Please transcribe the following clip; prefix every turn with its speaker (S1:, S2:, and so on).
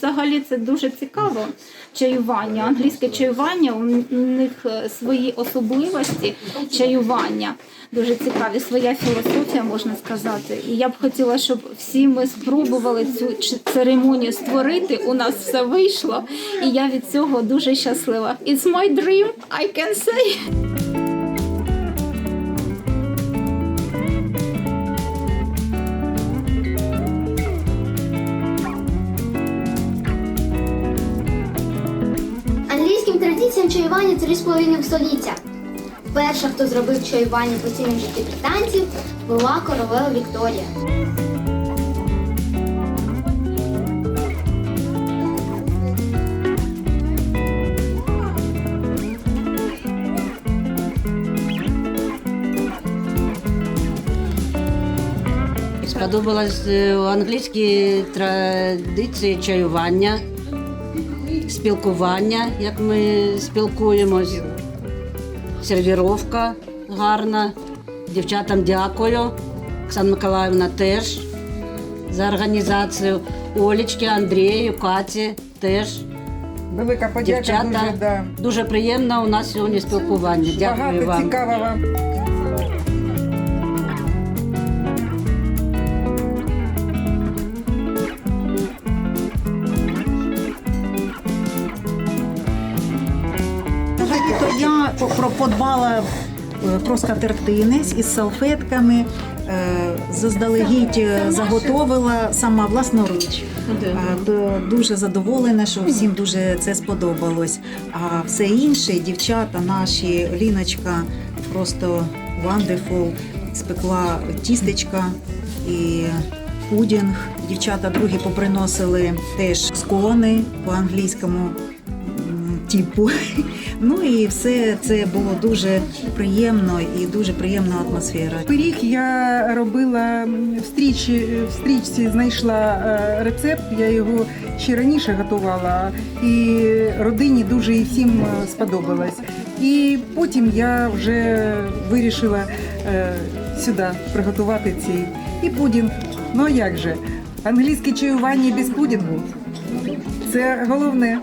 S1: взагалі це дуже цікаво. Чаювання, англійське чаювання, у них е, свої особливості чаювання. Дуже цікаві, своя філософія, можна сказати. І я б хотіла, щоб всі ми спробували цю церемонію створити. У нас все вийшло, і я від цього дуже щаслива. It's my dream, I can say.
S2: Традиціям чаювання 3,5 століття. Перша, хто зробив чаювання постійним в житті британців, була королева Вікторія.
S3: Сподобалось е, англійські традиції чаювання, спілкування, як ми спілкуємось, сервіровка гарна. Дівчатам дякую. Оксана Миколаївна теж за організацію. Олічки, Андрію, Каті теж.
S4: Велика подяка
S3: Дівчата,
S4: дуже, да.
S3: дуже приємно у нас сьогодні спілкування. Дякую
S4: Багато
S3: вам.
S4: цікавого.
S5: Про- подбала е, про скатертини із салфетками, е, заздалегідь е, заготовила сама власноруч. Дуже задоволена, що всім дуже це сподобалось. А все інше, дівчата наші, Ліночка просто wonderful, спекла тістечка і пудінг. Дівчата другі поприносили теж скони по-англійському м, типу. Ну і все це було дуже приємно і дуже приємна атмосфера.
S4: Пиріг я робила в стрічці, в стрічці знайшла е, рецепт, я його ще раніше готувала, і родині дуже і всім е, сподобалось. І потім я вже вирішила е, сюди приготувати цей і пудінг. Ну а як же? Англійське чаювання без пудінгу це головне.